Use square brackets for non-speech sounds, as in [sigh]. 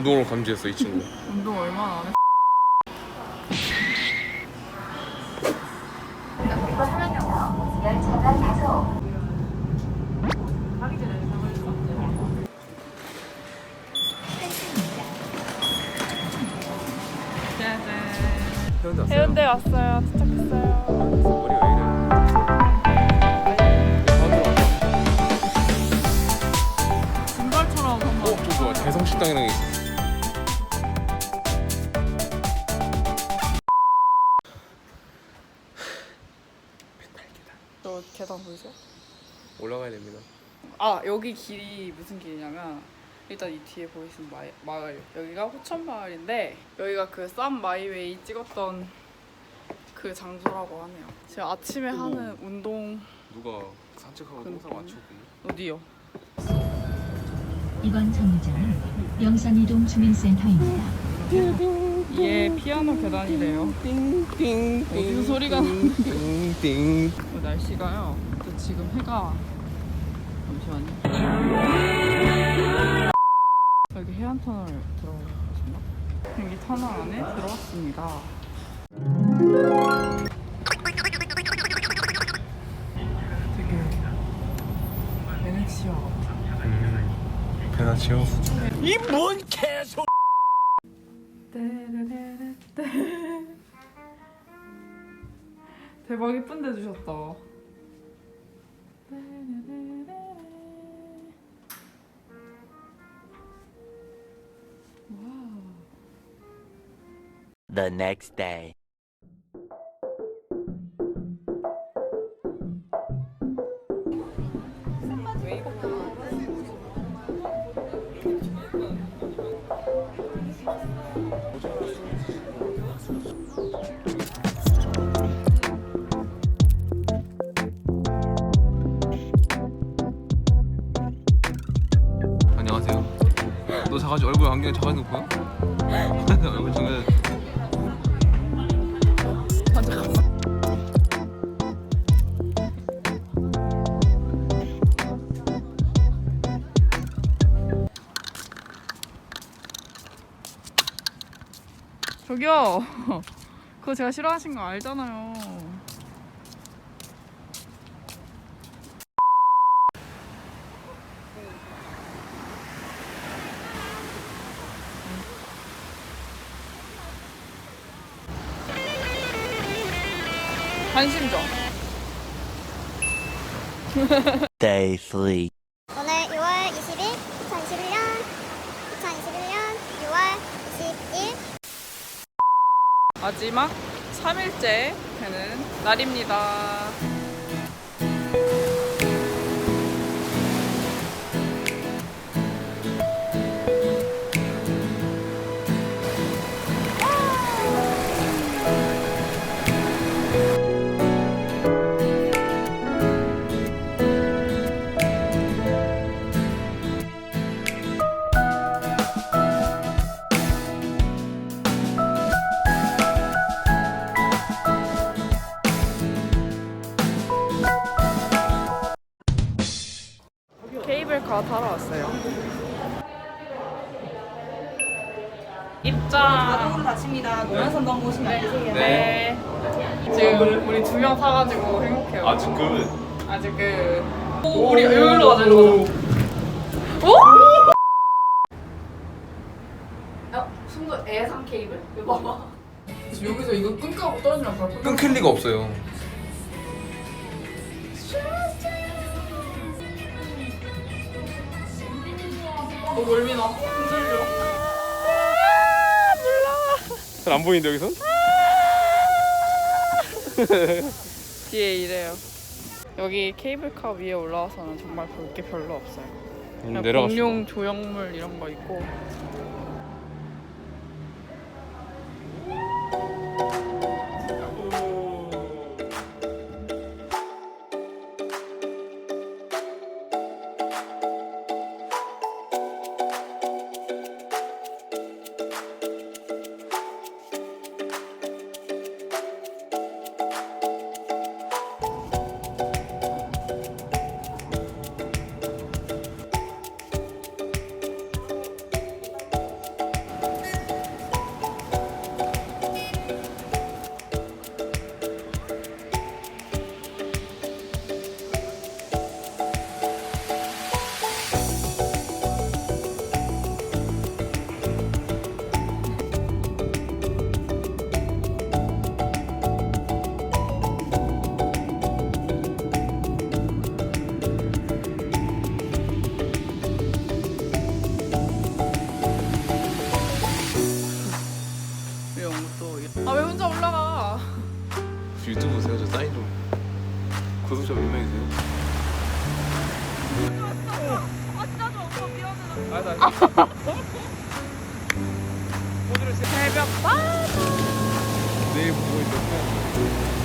또 운동을 감지했어 이 친구. 운동 얼마나 안 해? 해운대 왔어요. 해운대 왔어요. 도착했어요. 머리 왜 이래? 어, 좋아. 대성식당이랑 있어. 됩니다. 아 여기 길이 무슨 길이냐면 일단 이 뒤에 보이시는 마을, 마을 여기가 호천 마을인데 여기가 그 쌈 마이웨이 찍었던 그 장소라고 하네요. 제가 아침에 어머. 하는 운동 누가 산책하고 그러니까. 동상 맞췄구나. 어디요? 이번 정류장은 영산이동 주민센터입니다. 이게 피아노 계단이래요. 띵띵 어디서 소리가 나는데? 띵띵. 그 날씨가요. 또 지금 해가 잠시만요. 여기 해안 터널 들어가셨나? 여기 터널 안에 들어왔습니다. 되게 베네치아 같아. 배나치요? 떼레레레떼. 대박 이쁜데 주셨다. The next day. 안녕하세요. 너 작아지 얼굴 안경 작아진 거 보여? [laughs] 얼굴 정말 저기요. [laughs] 그거 제가 싫어하신 거 알잖아요. 관심죠. Day 3. 마지막 3일째 되는 날입니다. 케이블카 타러 왔어요. 입장. 자동으로 닫힙니다. 노란선 넘어오시면 안 되세요. 네. 지금 우리 두명 타가지고 행복해요. 아직은 아직은. 오, 우리 여기로 가자, 가자. 오! 야, 순도 애상 케이블? 이거 봐봐. 여기서 이거 끈까고 떨어지면 바로 끊길 리가 없어요. 어, 멀미나. 흔들려. 잘안 보이는데 여기선? [laughs] 뒤에 이래요. 여기 케이블카 위에 올라와서는 정말 볼 게 별로 없어요. 그냥 음, 내려갔어. 공룡 조형물 이런 거 있고 [laughs] 새벽 반 내일 보고 있는